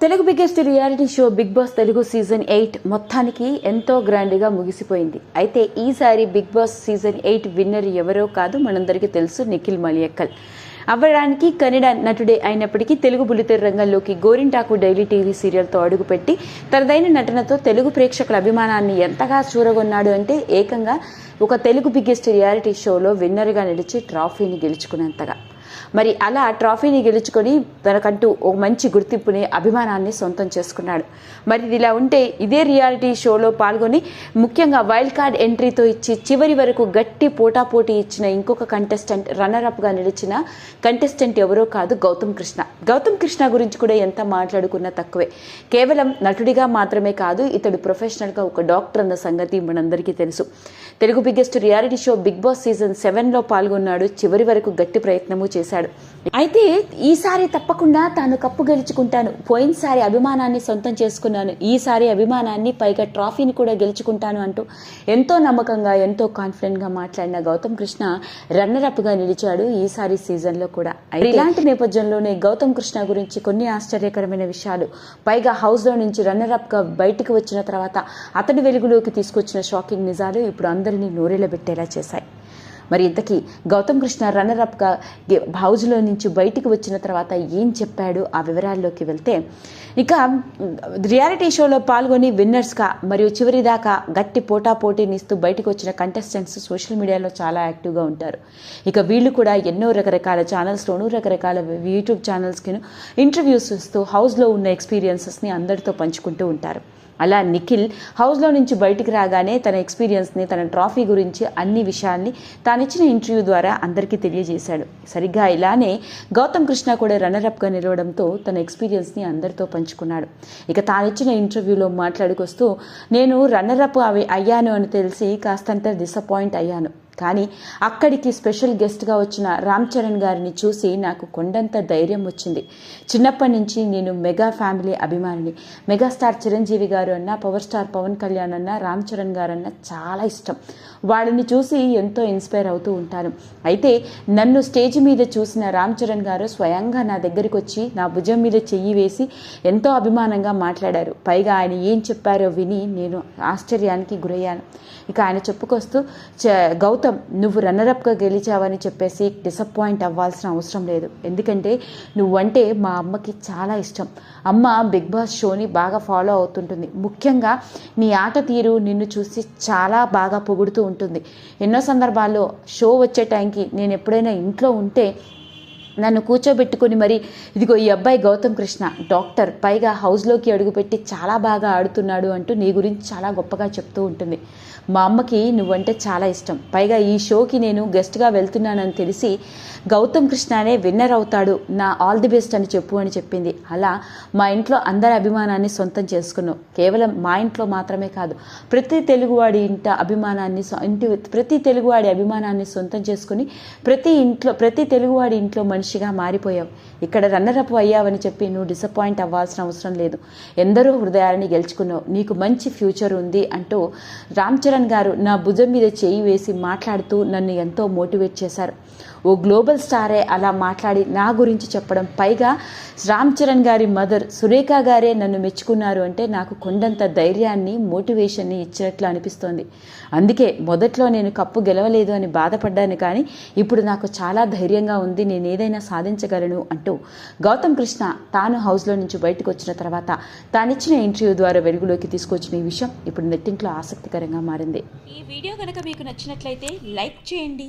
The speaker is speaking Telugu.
Telugu biggest reality show Bigg Boss Telugu season eight మొత్తానికి ఎంతో గ్రాండ్గా ముగిసిపోయింది. అయితే ఈసారి Bigg Boss season eight winner ఎవరో కాదు మనందరికీ తెలుసు నిఖిల్ మలియక్కల్. అవ్వడానికి కన్నడ నటుడే అయినప్పటికీ తెలుగు బుల్లితెర రంగంలోకి గోరింటాకు డైలీ టీవీ సీరియల్తో అడుగుపెట్టి తనదైన నటనతో తెలుగు ప్రేక్షకుల అభిమానాన్ని ఎంతగా చూరగొన్నాడు అంటే ఏకంగా ఒక తెలుగు బిగ్గెస్ట్ రియాలిటీ షోలో విన్నర్గా నిలిచి ట్రాఫీని గెలుచుకున్నంతగా మరి అలా ట్రాఫీని గెలుచుకొని తనకంటూ ఓ మంచి గుర్తింపుని అభిమానాన్ని సొంతం చేసుకున్నాడు. మరి ఇది ఇలా ఉంటే ఇదే రియాలిటీ షోలో పాల్గొని ముఖ్యంగా వైల్డ్ కార్డ్ ఎంట్రీతో ఇచ్చి చివరి వరకు గట్టి పోటాపోటీ ఇచ్చిన ఇంకొక కంటెస్టెంట్ రన్నర్ అప్గా నిలిచిన కంటెస్టెంట్ ఎవరో కాదు గౌతమ్ కృష్ణ. గౌతమ్ కృష్ణ గురించి కూడా ఎంత మాట్లాడుకున్నా తక్కువే. కేవలం నటుడిగా మాత్రమే కాదు ఇతడు ప్రొఫెషనల్గా ఒక డాక్టర్ అన్న సంగతి మనందరికీ తెలుసు. Telugu biggest reality show Bigg Boss season సెవెన్లో పాల్గొన్నాడు. చివరి వరకు గట్టి ప్రయత్నము చేశాడు. అయితే ఈసారి తప్పకుండా తాను కప్పు గెలుచుకుంటాను. పోయినసారి అభిమానాన్ని సొంతం చేసుకున్నాను. ఈసారి అభిమానాన్ని పైగా ట్రాఫీని కూడా గెలుచుకుంటాను అంటూ ఎంతో నమ్మకంగా ఎంతో కాన్ఫిడెంట్గా మాట్లాడిన గౌతమ్ కృష్ణ రన్నర్ అప్గా నిలిచాడు ఈసారి సీజన్లో కూడా. ఇలాంటి నేపథ్యంలోనే గౌతమ్ కృష్ణ గురించి కొన్ని ఆశ్చర్యకరమైన విషయాలు. పైగా హౌస్లో నుంచి రన్నర్ అప్గా బయటికి వచ్చిన తర్వాత అతడి వెలుగులోకి తీసుకొచ్చిన షాకింగ్ నిజాలు ఇప్పుడు అందరినీ నోరెలబెట్టేలా చేశాయి. మరి ఇంతకీ గౌతమ్ కృష్ణ రన్నర్ అప్గా హౌజ్లో నుంచి బయటికి వచ్చిన తర్వాత ఏం చెప్పాడు? ఆ వివరాల్లోకి వెళ్తే ఇక రియాలిటీ షోలో పాల్గొని విన్నర్స్గా మరియు చివరి దాకా గట్టి పోటా పోటీనిస్తూ బయటకు వచ్చిన కంటెస్టెంట్స్ సోషల్ మీడియాలో చాలా యాక్టివ్గా ఉంటారు. ఇక వీళ్ళు కూడా ఎన్నో రకరకాల ఛానల్స్లోనూ రకరకాల యూట్యూబ్ ఛానల్స్కి ఇంటర్వ్యూస్ ఇస్తూ హౌస్లో ఉన్న ఎక్స్పీరియన్సెస్ని అందరితో పంచుకుంటూ ఉంటారు. అలా నిఖిల్ హౌస్లో నుంచి బయటికి రాగానే తన ఎక్స్పీరియన్స్ని తన ట్రాఫీ గురించి అన్ని విషయాల్ని తానిచ్చిన ఇంటర్వ్యూ ద్వారా అందరికీ తెలియజేశాడు. సరిగ్గా ఇలానే గౌతమ్ కృష్ణ కూడా రన్నరప్గా నిలవడంతో తన ఎక్స్పీరియన్స్ని అందరితో పంచుకున్నాడు. ఇక తానిచ్చిన ఇంటర్వ్యూలో మాట్లాడుకొస్తూ నేను రన్నరప్ అవి అయ్యాను అని తెలిసి కాస్తంత డిసప్పాయింట్ అయ్యాను. కానీ అక్కడికి స్పెషల్ గెస్ట్గా వచ్చిన రామ్ చరణ్ గారిని చూసి నాకు కొండంత ధైర్యం వచ్చింది. చిన్నప్పటి నుంచి నేను మెగా ఫ్యామిలీ అభిమానిని. మెగాస్టార్ చిరంజీవి గారు అన్న పవర్ స్టార్ పవన్ కళ్యాణ్ అన్న రామ్ చరణ్ గారు అన్న చాలా ఇష్టం. వాళ్ళని చూసి ఎంతో ఇన్స్పైర్ అవుతూ ఉంటాను అయితే నన్ను స్టేజ్ మీద చూసిన రామ్ చరణ్ గారు స్వయంగా నా దగ్గరికి వచ్చి నా భుజం మీద చెయ్యి వేసి ఎంతో అభిమానంగా మాట్లాడారు. పైగా ఆయన ఏం చెప్పారో విని నేను ఆశ్చర్యానికి గురయ్యాను. ఇక ఆయన చెప్పుకొస్తూ చ గౌతమ్ నువ్వు రన్నరప్గా గెలిచావని చెప్పేసి డిసప్పాయింట్ అవ్వాల్సిన అవసరం లేదు. ఎందుకంటే నువ్వంటే మా అమ్మకి చాలా ఇష్టం. అమ్మ బిగ్ బాస్ షోని బాగా ఫాలో అవుతుంటుంది. ముఖ్యంగా నీ ఆట తీరు నిన్ను చూసి చాలా బాగా పొగుడుతూ ఉంటుంది. ఎన్నో సందర్భాల్లో షో వచ్చే టైంకి నేను ఎప్పుడైనా ఇంట్లో ఉంటే నన్ను కూర్చోబెట్టుకుని మరి ఇదిగో ఈ అబ్బాయి గౌతమ్ కృష్ణ డాక్టర్ పైగా హౌస్లోకి అడుగుపెట్టి చాలా బాగా ఆడుతున్నాడు అంటూ నీ గురించి చాలా గొప్పగా చెప్తూ ఉంటుంది. మా అమ్మకి నువ్వంటే చాలా ఇష్టం. పైగా ఈ షోకి నేను గెస్ట్గా వెళ్తున్నానని తెలిసి గౌతమ్ కృష్ణనే విన్నర్ అవుతాడు. నా ఆల్ ది బెస్ట్ అని చెప్పు అని చెప్పింది. అలా మా ఇంట్లో అందరి అభిమానాన్ని సొంతం చేసుకున్నావు కేవలం మా ఇంట్లో మాత్రమే కాదు ప్రతి తెలుగువాడి ఇంట అభిమానాన్ని సొ- ఇంటి ప్రతి తెలుగువాడి అభిమానాన్ని సొంతం చేసుకుని ప్రతి ఇంట్లో ప్రతి తెలుగువాడి ఇంట్లో మనిషి మనిషిగా మారిపోయావు. ఇక్కడ రన్నరప్ అయ్యావని చెప్పి నువ్వు డిసప్పాయింట్ అవ్వాల్సిన అవసరం లేదు. ఎందరో హృదయాలని గెలుచుకున్నావు. నీకు మంచి ఫ్యూచర్ ఉంది అంటూ రామ్ చరణ్ గారు నా భుజం మీద చేయి వేసి మాట్లాడుతూ నన్ను ఎంతో మోటివేట్ చేశారు. ఓ గ్లోబల్ స్టారే అలా మాట్లాడి నా గురించి చెప్పడం. పైగా రామ్ చరణ్ గారి మదర్ సురేఖ గారే నన్ను మెచ్చుకున్నారు అంటే నాకు కొండంత ధైర్యాన్ని మోటివేషన్ని ఇచ్చినట్లు అనిపిస్తోంది. అందుకే మొదట్లో నేను కప్పు గెలవలేదు అని బాధపడ్డాను కానీ ఇప్పుడు నాకు చాలా ధైర్యంగా ఉంది నేను ఏదైనా సాధించగలను అంటూ గౌతమ్ కృష్ణ తాను హౌస్లో నుంచి బయటకు వచ్చిన తర్వాత తానిచ్చిన ఇంటర్వ్యూ ద్వారా వెలుగులోకి తీసుకొచ్చిన ఈ విషయం ఇప్పుడు నెట్టింట్లో ఆసక్తికరంగా మారింది. ఈ వీడియో కనుక మీకు నచ్చినట్లయితే లైక్ చేయండి.